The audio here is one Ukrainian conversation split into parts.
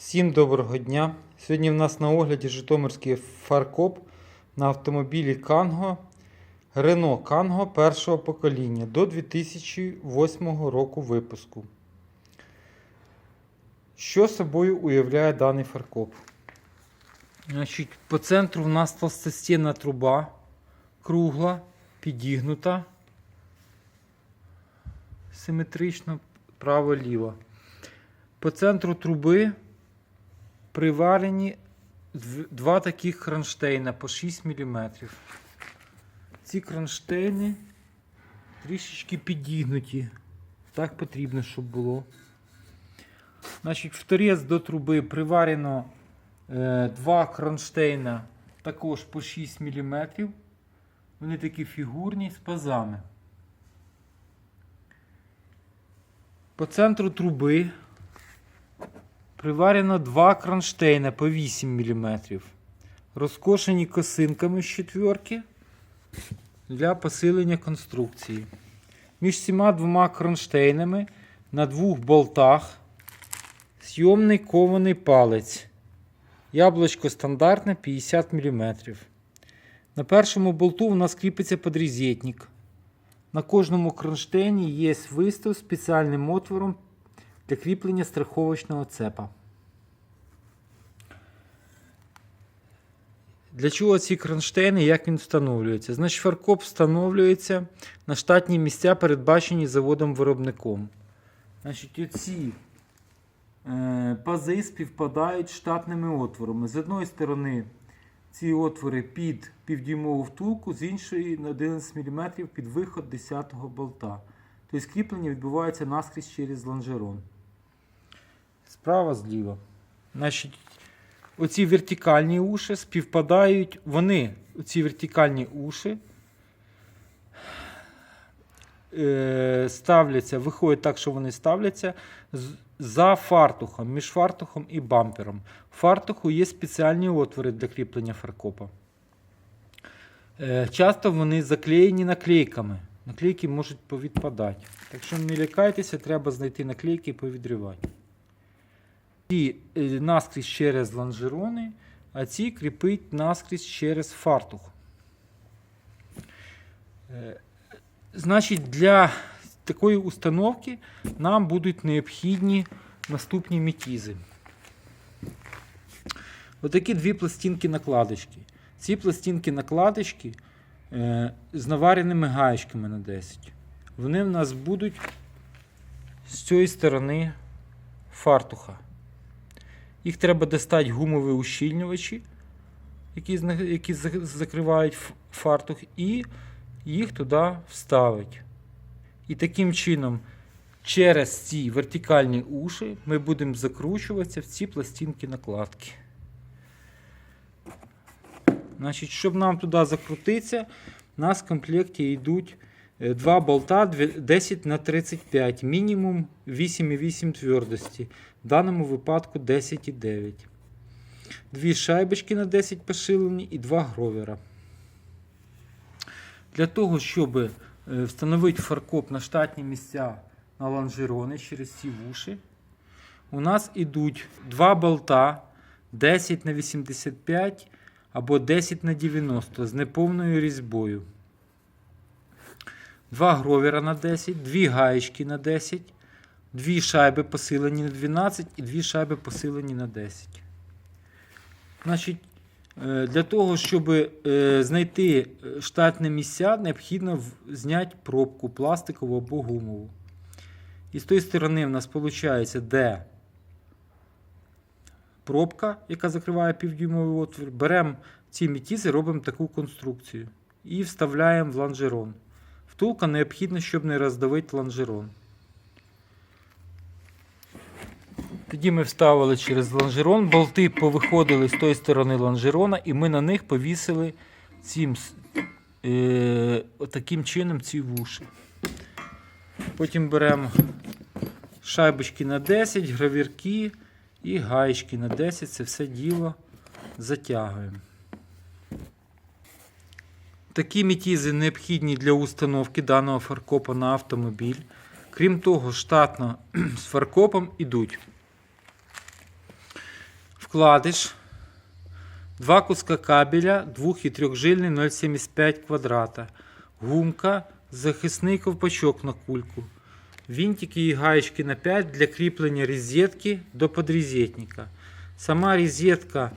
Всім доброго дня! Сьогодні в нас на огляді Житомирський фаркоп на автомобілі Канго Renault Канго першого покоління до 2008 року випуску. Що собою уявляє даний фаркоп? Значить, по центру в нас толстостінна труба, кругла, підігнута, симетрично право-ліво. По центру труби приварені два таких кронштейна по 6 мм. Ці кронштейни трішечки підігнуті. Так потрібно, щоб було. Значить, в торець до труби приварено е, два кронштейна також по 6 мм. Вони такі фігурні з пазами. По центру труби Приварено два кронштейна по 8 мм. Розкошені косинками з четверки для посилення конструкції. Між цими двома кронштейнами на двох болтах зйомний кований палець. Яблучко стандартне 50 мм. На першому болту у нас кріпиться подрізетник. На кожному кронштейні є вистав спеціальним отвором для кріплення страховочного цепа. Для чого ці кронштейни, як він встановлюється? Значить, фаркоп встановлюється на штатні місця, передбачені заводом-виробником. Значить, оці е, пази співпадають штатними отворами. З одної сторони, ці отвори під півдюймову втулку, з іншої на 11 мм під виход 10-го болта. Тобто кріплення відбувається наскрізь через лонжерон. Справа зліва. Значить, оці вертикальні уші співпадають, вони, оці вертикальні уші, е, ставляться, виходить так, що вони ставляться за фартухом, між фартухом і бампером. В фартуху є спеціальні отвори для кріплення фаркопа. Е, Часто вони заклеєні наклейками. Наклейки можуть повідпадати. Так що не лякайтеся, треба знайти наклейки і повідрівати. Ці е, наскрізь через лонжерони, а ці кріпить наскрізь через фартух. Е, Значить, для такої установки нам будуть необхідні наступні мітізи. Отакі дві пластинки накладочки. Ці пластинки накладочки е, з навареними гаєчками на 10. Вони в нас будуть з цієї сторони фартуха. Їх треба достати гумові ущільнювачі, які, які закривають фартух, і їх туди вставити. І таким чином, через ці вертикальні уші ми будемо закручуватися в ці пластинки накладки. Значить, щоб нам туди закрутитися, у нас в комплекті йдуть два болта 10 на 35, мінімум 8,8 твердості. В даному випадку 10,9. Дві шайбочки на 10 пошилені і два гровера. Для того, щоб е, встановити фаркоп на штатні місця на лонжерони через ці вуші, у нас ідуть два болта 10 на 85 або 10 на 90 з неповною різьбою. Два гровера на 10, дві гаєчки на 10, дві шайби посилені на 12 і дві шайби посилені на 10. Значить, е, для того, щоб е, знайти е, штатне місця, необхідно зняти пробку пластикову або гумову. І з тої сторони в нас виходить, де пробка, яка закриває півдюймовий отвір. Беремо ці мітізи, робимо таку конструкцію і вставляємо в лонжерон. Втулка необхідна, щоб не роздавити лонжерон. Тоді ми вставили через лонжерон, болти повиходили з тої сторони лонжерона, і ми на них повісили цим, е, таким чином ці вуші. Потім беремо шайбочки на 10, гравірки і гаєчки на 10. Це все діло затягуємо. Такі мітізи необхідні для установки даного фаркопа на автомобіль. Крім того, штатно з фаркопом ідуть вкладиш, два куска кабеля, 2 і 3 жильний 0,75 квадрата, гумка, захисний ковпачок на кульку, винтики і гаєчки на 5 для кріплення розетки до подрезетника. Сама розетка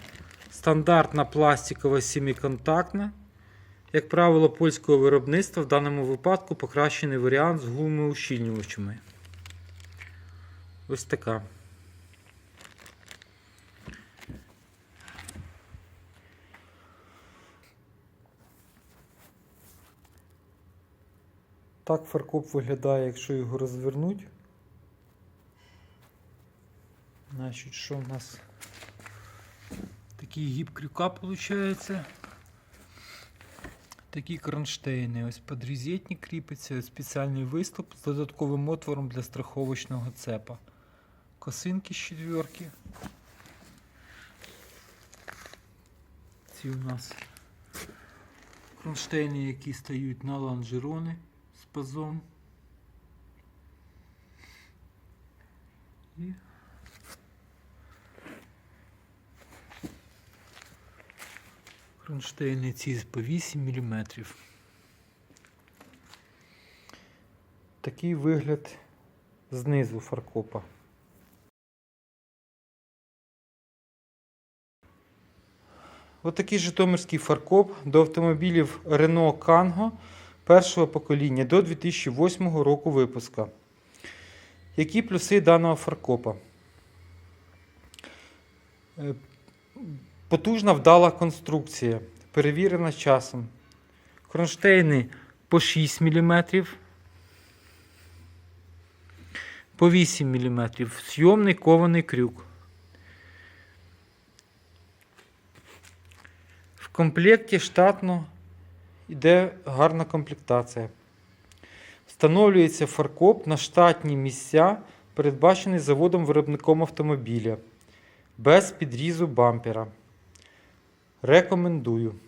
стандартна пластикова семиконтактна. Як правило, польського виробництва в даному випадку покращений варіант з гумоущільнювачами. Ось така. Так фаркоп виглядає, якщо його розвернуть. Значить, що в нас? Такий гіб крюка виходить. Такі кронштейни. Ось подрізетник кріпиться, спеціальний виступ з додатковим отвором для страховочного цепа. Косинки з четверки. Ці у нас кронштейни, які стають на лонжерони з пазом. І Кронштейни ці по 8 мм. Такий вигляд знизу фаркопа. Отакий житомирський фаркоп до автомобілів Renault Kangoo першого покоління до 2008 року випуска. Які плюси даного фаркопа? Потужна вдала конструкція, перевірена часом. Кронштейни по 6 мм, по 8 мм, зйомний кований крюк. В комплекті штатно йде гарна комплектація. Встановлюється фаркоп на штатні місця, передбачений заводом-виробником автомобіля, без підрізу бампера. Рекомендую.